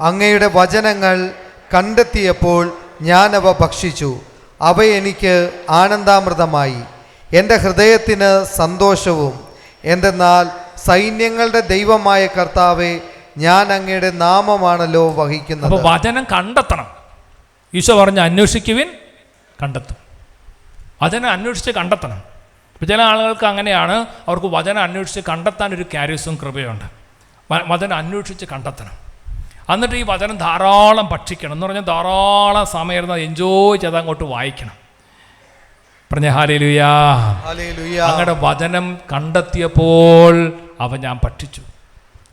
B: അങ്ങയുടെ വചനങ്ങൾ കണ്ടെത്തിയപ്പോൾ ഞാൻ അവ ഭക്ഷിച്ചു. അവ എനിക്ക് ആനന്ദാമൃതമായി. എന്റെ ഹൃദയത്തിന് സന്തോഷവും. എന്തെന്നാൽ സൈന്യങ്ങളുടെ ദൈവമായ കർത്താവെ ഞാൻ അങ്ങയുടെ നാമമാണല്ലോ വഹിക്കുന്നത്.
A: അപ്പോൾ വചനം കണ്ടെത്തണം. ഈശോ പറഞ്ഞ് അന്വേഷിക്കുവിൻ കണ്ടെത്തും. വചനം അന്വേഷിച്ച് കണ്ടെത്തണം. ഇപ്പം ചില ആളുകൾക്ക് അങ്ങനെയാണ് അവർക്ക് വചനം അന്വേഷിച്ച് കണ്ടെത്താൻ ഒരു ക്യാരിയസും കൃപയുണ്ട് വചനം അന്വേഷിച്ച് കണ്ടെത്തണം. എന്നിട്ട് ഈ വചനം ധാരാളം ഭക്ഷിക്കണം. എന്ന് പറഞ്ഞാൽ ധാരാളം സമയം ഇരുന്ന് എൻജോയ് ചെയ്ത് അങ്ങോട്ട് വായിക്കണം. പറഞ്ഞ ഹാലേലുയാ
B: ലുയാ
A: അങ്ങയുടെ വചനം കണ്ടെത്തിയപ്പോൾ അവ ഞാൻ പഠിച്ചു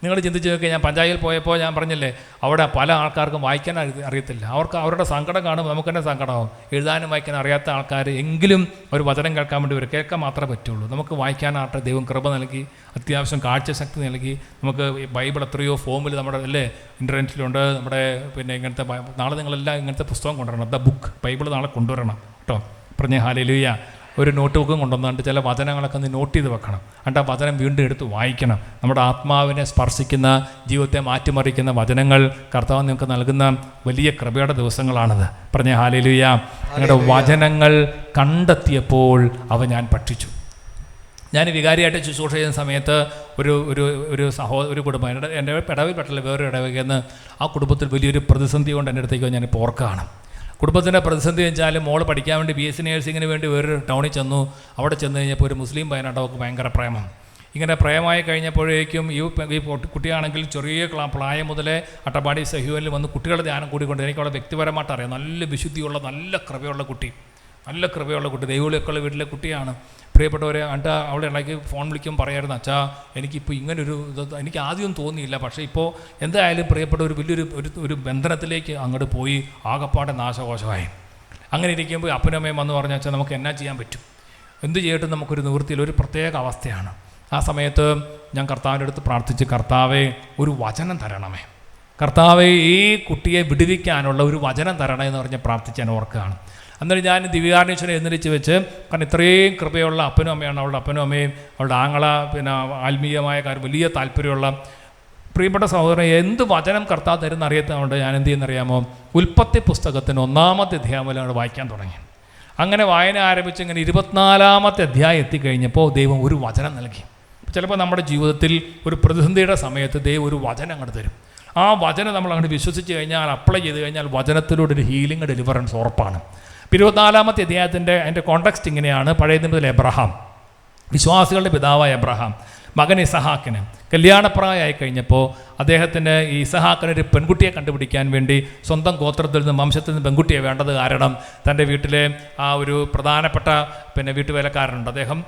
A: നിങ്ങൾ ചിന്തിച്ച് നോക്കിയാൽ ഞാൻ പഞ്ചായത്തിൽ പോയപ്പോൾ ഞാൻ പറഞ്ഞില്ലേ അവിടെ പല ആൾക്കാർക്കും വായിക്കാൻ അറിയത്തില്ല. അവർക്ക് അവരുടെ സങ്കടം കാണുമ്പോൾ നമുക്ക് തന്നെ സങ്കടമാവും. എഴുതാനും വായിക്കാൻ അറിയാത്ത ആൾക്കാർ എങ്കിലും ഒരു വചനം കേൾക്കാൻ വേണ്ടി വരും. കേൾക്കാൻ മാത്രമേ പറ്റുള്ളൂ. നമുക്ക് വായിക്കാനായിട്ട് ദൈവം കൃപ നൽകി അത്യാവശ്യം കാഴ്ചശക്തി നൽകി. നമുക്ക് ബൈബിൾ എത്രയോ ഫോമിൽ നമ്മുടെ അല്ലേ ഇന്റർനെറ്റിലുണ്ട്. നമ്മുടെ പിന്നെ ഇങ്ങനത്തെ നാളെ നിങ്ങളെല്ലാം ഇങ്ങനത്തെ പുസ്തകം കൊണ്ടുവരണം. The book. ബൈബിൾ നാളെ കൊണ്ടുവരണം. കേട്ടോ. പറഞ്ഞ ഹാലലുയ്യ ഒരു നോട്ട് ബുക്കും കൊണ്ടുവന്നുകൊണ്ട് ചില വചനങ്ങളൊക്കെ ഒന്ന് നോട്ട് ചെയ്ത് വെക്കണം. എന്നിട്ട് ആ വചനം വീണ്ടും എടുത്ത് വായിക്കണം. നമ്മുടെ ആത്മാവിനെ സ്പർശിക്കുന്ന ജീവിതത്തെ മാറ്റിമറിക്കുന്ന വചനങ്ങൾ കർത്താവ് നിങ്ങൾക്ക് നൽകുന്ന വലിയ കൃപയുടെ ദിവസങ്ങളാണത്. പറഞ്ഞ ഹാലിലൂയ നിങ്ങളുടെ വചനങ്ങൾ കണ്ടെത്തിയപ്പോൾ അവ ഞാൻ പഠിച്ചു ഞാൻ വികാരിയായിട്ട് ശുശ്രൂഷ ചെയ്യുന്ന സമയത്ത് ഒരു ഒരു ഒരു സഹോ ഒരു കുടുംബം എന്റെ എന്റെ ഇടവിൽപ്പെട്ടുള്ള വേറൊരു ഇടവകയെന്ന് ആ കുടുംബത്തിൽ വലിയൊരു പ്രതിസന്ധി കൊണ്ട് എന്റെ അടുത്തേക്ക് ഞാൻ പോർക്കാണ്. കുടുംബത്തിന്റെ പ്രതിസന്ധി വെച്ചാൽ മോൾ പഠിക്കാൻ വേണ്ടി ബി എസ് സി നേഴ്സിങ്ങിന് വേണ്ടി വേറൊരു ടൗണിൽ ചെന്നു. അവിടെ ചെന്ന് കഴിഞ്ഞപ്പോൾ ഒരു മുസ്ലിം പയ്യനായിട്ട് അവർക്ക് ഭയങ്കര പ്രേമം. ഇങ്ങനെ പ്രേമമായി കഴിഞ്ഞപ്പോഴേക്കും ഈ കുട്ടിയാണെങ്കിൽ ചെറിയ പ്രായം മുതലേ അട്ടപ്പാടി സഹ്യൂനിൽ വന്ന് കുട്ടികളുടെ ധ്യാനം കൂടിക്കൊണ്ട് എനിക്ക് അവളെ വ്യക്തിപരമായിട്ട് അറിയാം. നല്ല വിശുദ്ധിയുള്ള നല്ല കൃപയുള്ള കുട്ടി. നല്ല കൃപയുള്ള കുട്ടി ദൈവവിളിയൊക്കെയുള്ള വീട്ടിലെ കുട്ടിയാണ്. പ്രിയപ്പെട്ടവരെ അണ്ട അവളെ ഇളക്കി ഫോൺ വിളിക്കും പറയായിരുന്നു അച്ഛാ എനിക്കിപ്പോൾ ഇങ്ങനൊരു ഇത് എനിക്ക് ആദ്യം തോന്നിയില്ല പക്ഷേ ഇപ്പോൾ എന്തായാലും പ്രിയപ്പെട്ട ഒരു വലിയൊരു ഒരു ഒരു ബന്ധനത്തിലേക്ക് അങ്ങോട്ട് പോയി ആകപ്പാടെ നാശകോശമായി. അങ്ങനെ ഇരിക്കുമ്പോൾ അപ്പനമ്മയും വന്ന് പറഞ്ഞു അച്ഛാ നമുക്ക് എന്നാ ചെയ്യാൻ പറ്റും? എന്ത് ചെയ്യട്ടും നമുക്കൊരു നിവൃത്തിയിൽ ഒരു പ്രത്യേക അവസ്ഥയാണ്. ആ സമയത്ത് ഞാൻ കർത്താവിന്റെ അടുത്ത് പ്രാർത്ഥിച്ച് കർത്താവെ ഒരു വചനം തരണമേ. കർത്താവെ ഈ കുട്ടിയെ വിടുവിക്കാനുള്ള ഒരു വചനം തരണേ എന്ന് പറഞ്ഞ് പ്രാർത്ഥിച്ച് ഞാൻ ഓർക്കുകയാണ്. അന്നേരം ഞാൻ ദിവ്യാർണീശ്വരനെ എഴുന്നേറ്റ് വെച്ച് കാരണം ഇത്രയും കൃപയുള്ള അപ്പനും അമ്മയാണ് അവളുടെ അപ്പനും അമ്മയും അവളുടെ ആങ്ങള പിന്നെ ആത്മീയമായ കാര്യം വലിയ താല്പര്യമുള്ള പ്രിയപ്പെട്ട സഹോദരൻ എന്ത് വചനം കർത്താവ് തരുന്ന അറിയത്തുകൊണ്ട് ഞാൻ എന്ത് ചെയ്യുന്നറിയാമോ? ഉൽപ്പത്തി പുസ്തകത്തിന് ഒന്നാമത്തെ അധ്യായം വായിക്കാൻ തുടങ്ങി. അങ്ങനെ വായന ആരംഭിച്ച് ഇങ്ങനെ ഇരുപത്തിനാലാമത്തെ അധ്യായം എത്തിക്കഴിഞ്ഞപ്പോൾ ദൈവം ഒരു വചനം നൽകി. ചിലപ്പോൾ നമ്മുടെ ജീവിതത്തിൽ ഒരു പ്രതിസന്ധിയുടെ സമയത്ത് ദൈവം ഒരു വചനം അങ്ങോട്ട് തരും. ആ വചനം നമ്മൾ അങ്ങോട്ട് വിശ്വസിച്ച് കഴിഞ്ഞാൽ അപ്ലൈ ചെയ്ത് കഴിഞ്ഞാൽ വചനത്തിലൂടെ ഒരു ഹീലിംഗ് ഡെലിവറൻസ് ഉറപ്പാണ്. ഇരുപത്തിനാലാമത്തെ അധ്യായത്തിന്റെ അതിന്റെ കോണ്ടക്സ്റ്റ് ഇങ്ങനെയാണ്. പഴയ നിമിതത്തിൽ എബ്രഹാം വിശ്വാസികളുടെ പിതാവായ എബ്രഹാം മകൻ ഇസഹാക്കിന് കല്യാണപ്രായമായി കഴിഞ്ഞപ്പോൾ അദ്ദേഹത്തിന് ഈ ഇസഹാക്കിന് ഒരു പെൺകുട്ടിയെ കണ്ടുപിടിക്കാൻ വേണ്ടി സ്വന്തം ഗോത്രത്തിൽ നിന്ന് വംശത്തിൽ നിന്ന് പെൺകുട്ടിയെ വേണ്ടത് കാരണം തന്റെ വീട്ടിലെ ആ ഒരു പ്രധാനപ്പെട്ട പിന്നെ വീട്ടുവേലക്കാരനുണ്ട്. അദ്ദേഹം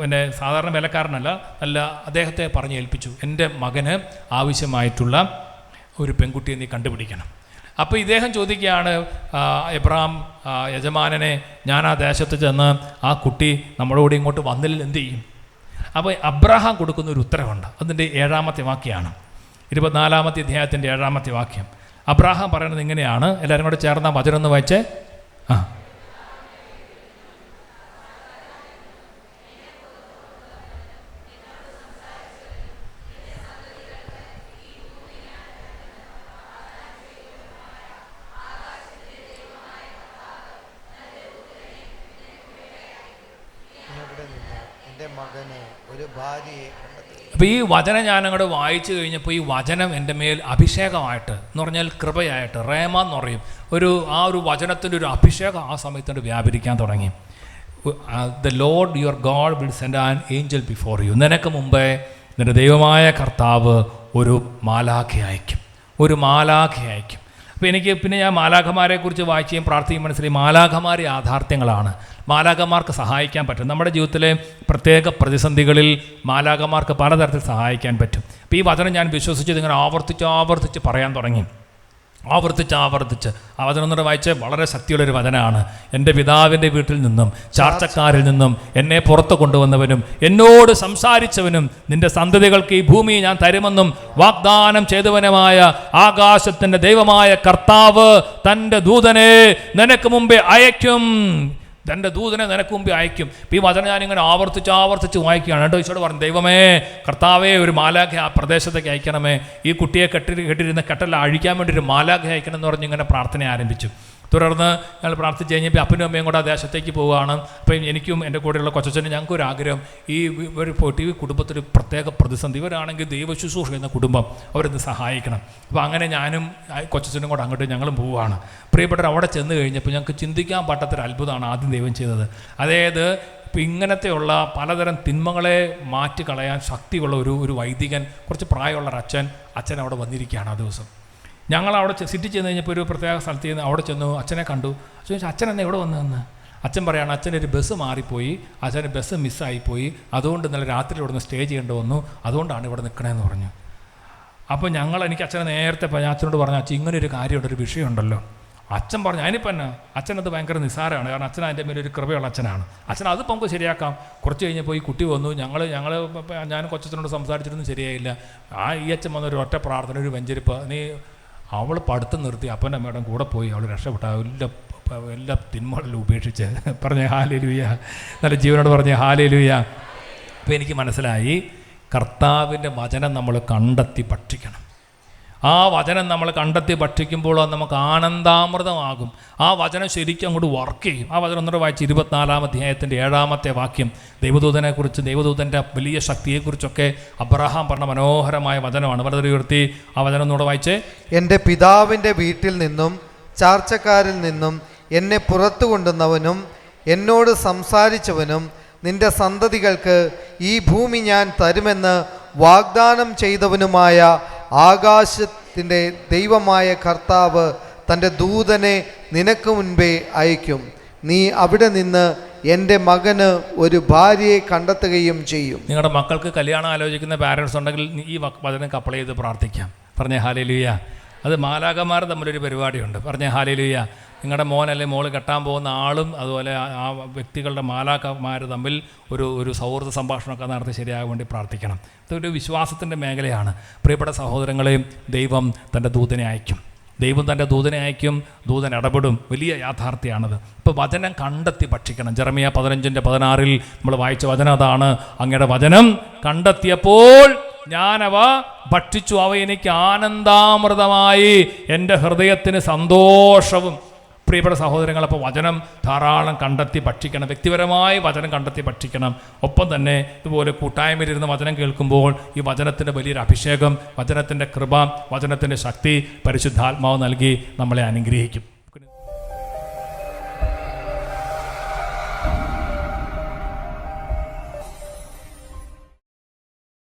A: പിന്നെ സാധാരണ വേലക്കാരനല്ല അല്ല അദ്ദേഹത്തെ പറഞ്ഞ് ഏൽപ്പിച്ചു എന്റെ മകന് ആവശ്യമായിട്ടുള്ള ഒരു പെൺകുട്ടിയെ നീ കണ്ടുപിടിക്കണം. അപ്പോൾ ഇദ്ദേഹം ചോദിക്കുകയാണ് എബ്രഹാം യജമാനനെ ഞാൻ ആ ദേശത്ത് ചെന്ന് ആ കുട്ടി നമ്മളോട് ഇങ്ങോട്ട് വന്നില്ല എന്ത് ചെയ്യും? അപ്പോൾ അബ്രഹാം കൊടുക്കുന്ന ഒരു ഉത്തരവുണ്ട്. അതിന്റെ ഏഴാമത്തെ വാക്യമാണ് ഇരുപത്തിനാലാമത്തെ അധ്യായത്തിന്റെ ഏഴാമത്തെ വാക്യം. അബ്രഹാം പറയുന്നത് ഇങ്ങനെയാണ്. എല്ലാവരും കൂടെ ചേർന്ന വചനം എന്ന് വായിച്ചേ. ആ
B: ഇവിടെ നിന്ന് എന്റെ മകന് ഒരു ഭാര്യയെ കണ്ടെത്തുക
A: അപ്പോൾ ഈ വചനം ഞാൻ അങ്ങോട്ട് വായിച്ചു കഴിഞ്ഞപ്പോൾ ഈ വചനം എന്റെ മേൽ അഭിഷേകമായിട്ട് എന്ന് പറഞ്ഞാൽ കൃപയായിട്ട് റേമ എന്ന് പറയും. ഒരു ആ ഒരു വചനത്തിന്റെ ഒരു അഭിഷേകം ആ സമയത്തോട് വ്യാപരിക്കാൻ തുടങ്ങി. The Lord your God will send an angel before you നിനക്ക് മുമ്പേ നിന്റെ ദൈവമായ കർത്താവ് ഒരു മാലാഖ അയക്കും. ഒരു മാലാഖ അയക്കും. അപ്പോൾ എനിക്ക് പിന്നെ ഞാൻ മാലാഖമാരെക്കുറിച്ച് വായിക്കുകയും പ്രാർത്ഥിക്കുകയും മനസ്സിലായി മാലാഖമാരെ യാഥാർത്ഥ്യങ്ങളാണ്. മാലാഖമാർക്ക് സഹായിക്കാൻ പറ്റും. നമ്മുടെ ജീവിതത്തിലെ പ്രത്യേക പ്രതിസന്ധികളിൽ മാലാകമാർക്ക് പലതരത്തിൽ സഹായിക്കാൻ പറ്റും. അപ്പോൾ ഈ വചനം ഞാൻ വിശ്വസിച്ച് ഇങ്ങനെ ആവർത്തിച്ച് ആവർത്തിച്ച് പറയാൻ തുടങ്ങി. ആവർത്തിച്ച് ആവർത്തിച്ച്. ആ വചനം എന്നോട് വായിച്ച് വളരെ ശക്തിയുള്ളൊരു വചനമാണ്. എന്റെ പിതാവിന്റെ വീട്ടിൽ നിന്നും ചാർച്ചക്കാരിൽ നിന്നും എന്നെ പുറത്തു കൊണ്ടുവന്നവനും എന്നോട് സംസാരിച്ചവനും നിന്റെ സന്തതികൾക്ക് ഈ ഭൂമി ഞാൻ തരുമെന്നും വാഗ്ദാനം ചെയ്തവനുമായ ആകാശത്തിന്റെ ദൈവമായ കർത്താവ് തന്റെ ദൂതനെ നിനക്ക് മുമ്പേ അയക്കും തന്റെ ദൂതനെ നിനക്ക് മുമ്പ് അയക്കും. ഇപ്പം ഈ വചനം ഞാൻ ഇങ്ങനെ ആവർത്തിച്ച് ആവർത്തിച്ച് വായിക്കുകയാണ്. കേട്ടോ ഈശോട് പറഞ്ഞു ദൈവമേ കർത്താവേ ഒരു മാലാഖ ആ പ്രദേശത്തേക്ക് അയക്കണമേ. ഈ കുട്ടിയെ കെട്ടി കെട്ടിരുന്ന കെട്ടല അഴിക്കാൻ വേണ്ടി ഒരു മാലാഖ അയക്കണം എന്ന് പറഞ്ഞ് ഇങ്ങനെ പ്രാർത്ഥന ആരംഭിച്ചു. തുടർന്ന് ഞങ്ങൾ പ്രാർത്ഥിച്ച് കഴിഞ്ഞപ്പോൾ അപ്പനും അമ്മയും കൂടെ ആ ദേശത്തേക്ക് പോവുകയാണ്. അപ്പം എനിക്കും എന്റെ കൂടെയുള്ള കൊച്ചച്ഛനും ഞങ്ങൾക്ക് ഒരു ആഗ്രഹം. ഈ ഇവർ പോയിട്ട് ഈ കുടുംബത്തിൽ പ്രത്യേക പ്രതിസന്ധി. ഇവരാണെങ്കിൽ ദൈവ ശുശ്രൂഷ എന്ന കുടുംബം അവരൊന്ന് സഹായിക്കണം. അപ്പോൾ അങ്ങനെ ഞാനും കൊച്ചച്ഛനും കൂടെ അങ്ങോട്ട് ഞങ്ങളും പോവുകയാണ്. പ്രിയപ്പെട്ടവർ അവിടെ ചെന്ന് കഴിഞ്ഞപ്പോൾ ഞങ്ങൾക്ക് ചിന്തിക്കാൻ പറ്റാത്തൊരു അത്ഭുതമാണ് ആദ്യം ദൈവം ചെയ്തത്. അതായത് ഇപ്പം ഇങ്ങനത്തെയുള്ള പലതരം തിന്മകളെ മാറ്റി കളയാൻ ശക്തിയുള്ള ഒരു ഒരു വൈദികൻ കുറച്ച് പ്രായമുള്ള ഒരു അച്ഛൻ അച്ഛൻ അവിടെ വന്നിരിക്കുകയാണ് ആ ദിവസം. ഞങ്ങൾ അവിടെ സിറ്റി ചെന്ന് കഴിഞ്ഞപ്പോൾ ഒരു പ്രത്യേക സ്ഥലത്ത് ചെന്ന് അവിടെ ചെന്നു അച്ഛനെ കണ്ടു. ചോദിച്ചു അച്ഛൻ എന്നെ എവിടെ വന്നതെന്ന് അച്ഛൻ പറയാണ് അച്ഛന്റെ ഒരു ബസ് മാറിപ്പോയി. അച്ഛന്റെ ബസ് മിസ്സായിപ്പോയി അതുകൊണ്ട് ഇന്നലെ രാത്രി ഇവിടെ നിന്ന് സ്റ്റേ ചെയ്യേണ്ടി വന്നു. അതുകൊണ്ടാണ് ഇവിടെ നിൽക്കണമെന്ന് പറഞ്ഞു. അപ്പോൾ ഞങ്ങൾ എനിക്ക് അച്ഛനെ നേരത്തെ ഞാൻ അച്ഛനോട് പറഞ്ഞു അച്ഛൻ ഇങ്ങനെ ഒരു കാര്യമുണ്ട് ഒരു വിഷയമുണ്ടല്ലോ. അച്ഛൻ പറഞ്ഞു അതിനിപ്പോൾ തന്നെ അച്ഛനത് ഭയങ്കര നിസ്സാരമാണ് കാരണം അച്ഛൻ അതിന്റെ മേലെ ഒരു കൃപയുള്ള അച്ഛനാണ്. അച്ഛൻ അത് നമുക്ക് ശരിയാക്കാം. കുറച്ച് കഴിഞ്ഞപ്പോൾ ഈ കുട്ടി വന്നു. ഞങ്ങൾ ഞങ്ങൾ ഞാൻ കൊച്ചച്ഛനോട് സംസാരിച്ചിട്ടൊന്നും ശരിയായില്ല. ആ ഈ അച്ഛൻ വന്ന ഒരു ഒറ്റ പ്രാർത്ഥന ഒരു വെഞ്ചരിപ്പ്. നീ അവൾ പടുത്ത് നിർത്തി അപ്പന്റെ അമ്മയുടെ കൂടെ പോയി. അവൾ രക്ഷപ്പെട്ട. എല്ലാ എല്ലാ തിന്മകളിലും ഉപേക്ഷിച്ച് പറഞ്ഞ ഹാലേലുയ നല്ല ജീവനോട് പറഞ്ഞ ഹാലേലുയ അപ്പോൾ എനിക്ക് മനസ്സിലായി കർത്താവിന്റെ വചനം നമ്മൾ കണ്ടെത്തി ഭക്ഷിക്കണം. ആ വചനം നമ്മൾ കണ്ടെത്തി ഭക്ഷിക്കുമ്പോൾ അത് നമുക്ക് ആനന്ദാമൃതമാകും. ആ വചനം ശരിക്കും അങ്ങോട്ട് വർക്ക് ചെയ്യും. ആ വചനം ഒന്നുകൂടെ വായിച്ച് ഇരുപത്തിനാലാം അധ്യായത്തിന്റെ ഏഴാമത്തെ വാക്യം. ദൈവദൂതനെക്കുറിച്ച് ദൈവദൂതന്റെ വലിയ ശക്തിയെക്കുറിച്ചൊക്കെ അബ്രഹാം പറഞ്ഞ മനോഹരമായ വചനമാണ്. വളരെ ഉയർത്തി ആ വചനം ഒന്നുകൂടെ വായിച്ച്.
B: എന്റെ പിതാവിന്റെ വീട്ടിൽ നിന്നും ചാർച്ചക്കാരിൽ നിന്നും എന്നെ പുറത്തു കൊണ്ടുവന്നവനും എന്നോട് സംസാരിച്ചവനും നിന്റെ സന്തതികൾക്ക് ഈ ഭൂമി ഞാൻ തരുമെന്ന് വാഗ്ദാനം ചെയ്തവനുമായ ആകാശത്തിന്റെ ദൈവമായ കർത്താവ് തന്റെ ദൂതനെ നിനക്ക് മുൻപേ അയക്കും നീ അവിടെ നിന്ന് എന്റെ മകന് ഒരു ഭാര്യയെ കണ്ടെത്തുകയും ചെയ്യും.
A: നിങ്ങളുടെ മക്കൾക്ക് കല്യാണം ആലോചിക്കുന്ന പാരൻസ് ഉണ്ടെങ്കിൽ ഈ വചനം കപ്പൾ ചെയ്ത് പ്രാർത്ഥിക്കാം. പറഞ്ഞ ഹാലേലുയ അത് മാലാകന്മാർ തമ്മിലൊരു പരിപാടിയുണ്ട്. പറഞ്ഞ ഹാലേലുയ നിങ്ങളുടെ മോൻ അല്ലെങ്കിൽ മോൾ കെട്ടാൻ പോകുന്ന ആളും അതുപോലെ ആ- ആ വ്യക്തികളുടെ മാലാക്കന്മാർ തമ്മിൽ ഒരു ഒരു സൗഹൃദ സംഭാഷണമൊക്കെ നടത്തി ശരിയാകാൻ വേണ്ടി പ്രാർത്ഥിക്കണം. ഇതൊരു വിശ്വാസത്തിന്റെ മേഖലയാണ്. പ്രിയപ്പെട്ട സഹോദരങ്ങളെയും ദൈവം തന്റെ ദൂതനെ അയക്കും ദൈവം തന്റെ ദൂതനെ അയക്കും ദൂതൻ ഇടപെടും. വലിയ യാഥാർത്ഥ്യമാണത്. ഇപ്പോൾ വചനം കണ്ടെത്തി ഭക്ഷിക്കണം. ജെറമിയ പതിനഞ്ചിന്റെ പതിനാറിൽ നമ്മൾ വായിച്ച വചനം അതാണ്. അങ്ങയുടെ വചനം കണ്ടെത്തിയപ്പോൾ ഞാനവ ഭക്ഷിച്ചു. അവ എനിക്ക് ആനന്ദാമൃതമായി. എന്റെ ഹൃദയത്തിന് സന്തോഷവും പ്രിയപ്പെട്ട സഹോദരങ്ങൾ അപ്പോൾ വചനം ധാരാളം കണ്ടെത്തി ഭക്ഷിക്കണം. വ്യക്തിപരമായി വചനം കണ്ടെത്തി ഭക്ഷിക്കണം. ഒപ്പം തന്നെ ഇതുപോലെ കൂട്ടായ്മയിലിരുന്ന് വചനം കേൾക്കുമ്പോൾ ഈ വചനത്തിന്റെ വലിയൊരു അഭിഷേകം വചനത്തിന്റെ കൃപ വചനത്തിന്റെ ശക്തി പരിശുദ്ധാത്മാവ് നൽകി നമ്മളെ അനുഗ്രഹിക്കും.